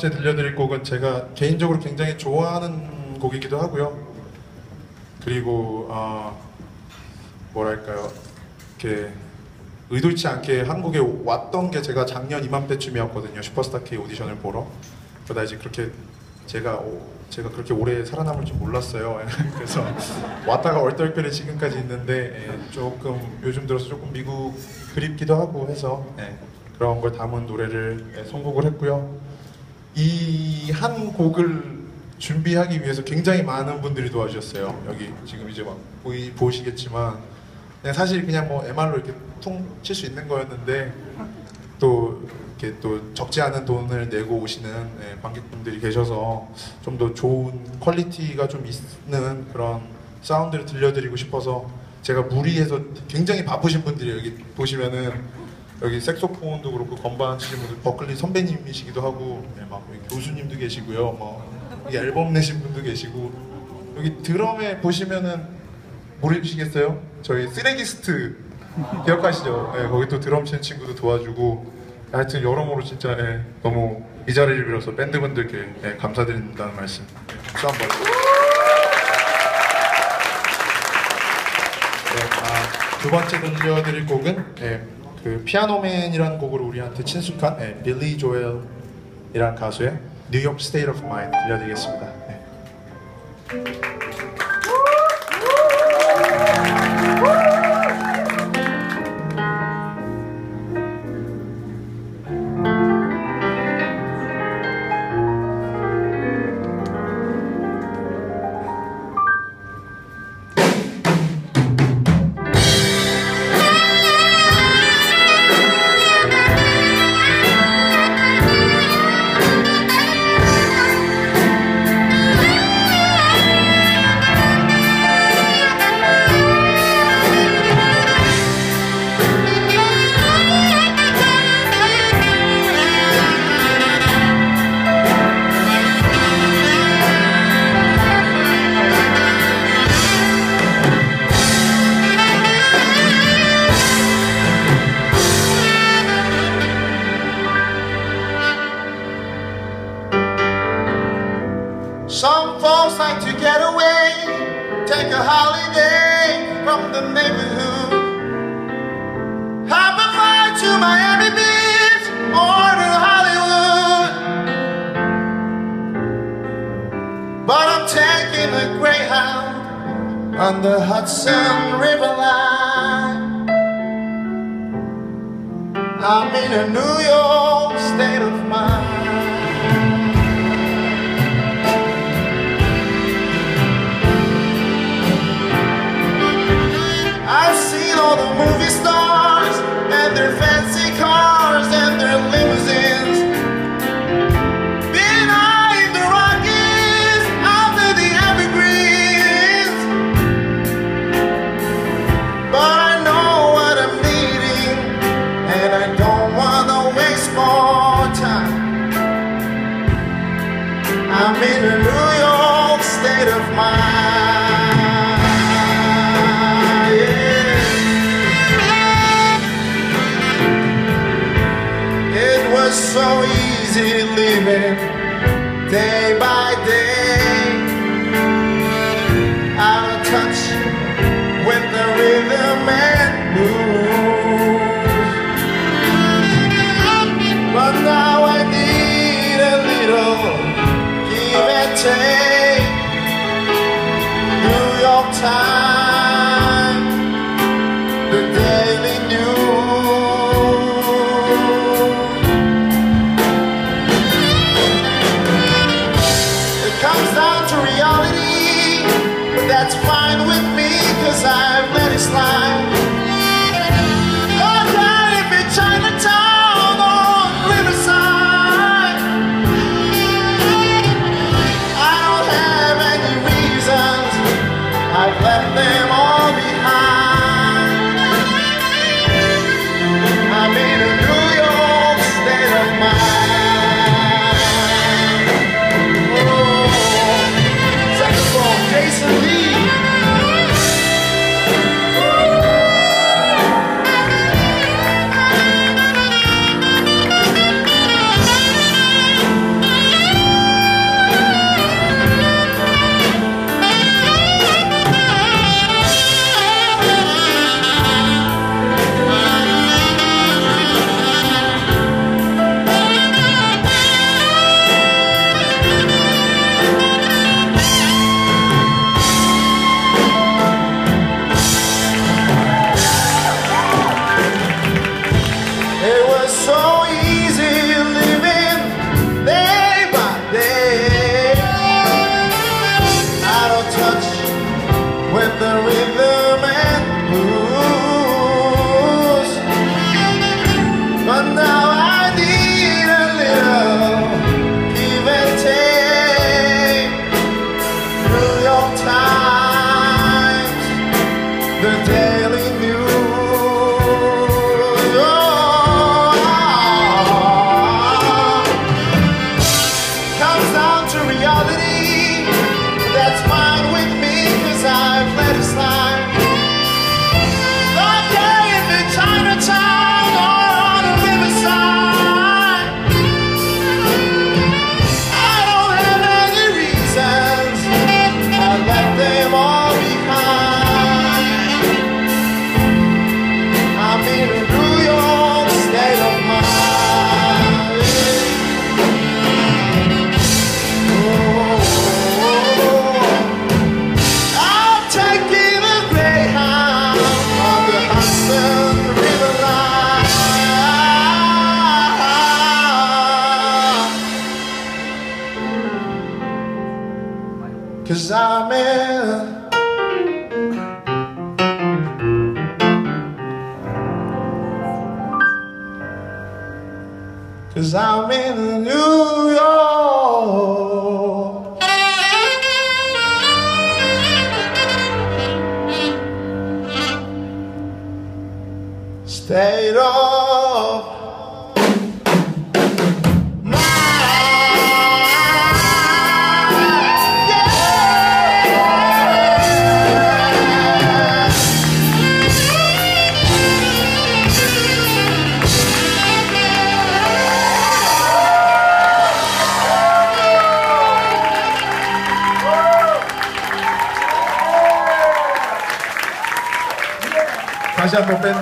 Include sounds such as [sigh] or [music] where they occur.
번째 들려드릴 곡은 제가 개인적으로 굉장히 좋아하는 곡이기도 하고요. 그리고 아 뭐랄까요, 이렇게 의도치 않게 한국에 왔던 게 제가 작년 이맘때쯤이었거든요. 슈퍼스타 K 오디션을 보러. 그러다 이제 그렇게 제가 오- 제가 그렇게 오래 살아남을 줄 몰랐어요. [laughs] 그래서 왔다가 얼떨결에 지금까지 있는데 예, 조금 요즘 들어서 조금 미국 그립기도 하고 해서 예, 그런 걸 담은 노래를 예, 선곡을 했고요. 이 한 곡을 준비하기 위해서 굉장히 많은 분들이 도와주셨어요. 여기 지금 이제 막 보이, 보시겠지만 그냥 사실 그냥 뭐 MR로 이렇게 퉁칠수 있는 거였는데 또 이렇게 또 적지 않은 돈을 내고 오시는 예, 관객분들이 계셔서 좀 더 좋은 퀄리티가 좀 있는 그런 사운드를 들려드리고 싶어서 제가 무리해서 굉장히 바쁘신 분들이 여기 보시면은 여기 색소폰도 그렇고 건반 치시는 분들 버클리 선배님이시기도 하고 예, 막 교수님도 계시고요. 뭐 앨범 내신 분도 계시고. 여기 드럼에 보시면은 모르시겠어요? 저희 쓰레기스트 기억하시죠? 예, 거기 또 드럼 치는 친구도 도와주고. 하여튼 여러모로 진짜 예, 너무 이 자리를 빌어서 밴드분들께 예, 감사드린다는 말씀. 또 한번. 네, 아, 두 번째 들려드릴 곡은 예, 그 피아노맨이라는 곡으로 우리한테 친숙한 예, 빌리 조엘이라는 가수의 뉴욕 스테이트 오브 마인드 들려드리겠습니다. 예. Like to get away, take a holiday from the neighborhood. Have a flight to Miami Beach or to Hollywood. But I'm taking a Greyhound on the Hudson River line. I'm in a New York state of mind. Oh, on Riverside. I don't have any reasons. I've left them all behind. Cause I'm in. Cause I'm in New York 다시 한번 밴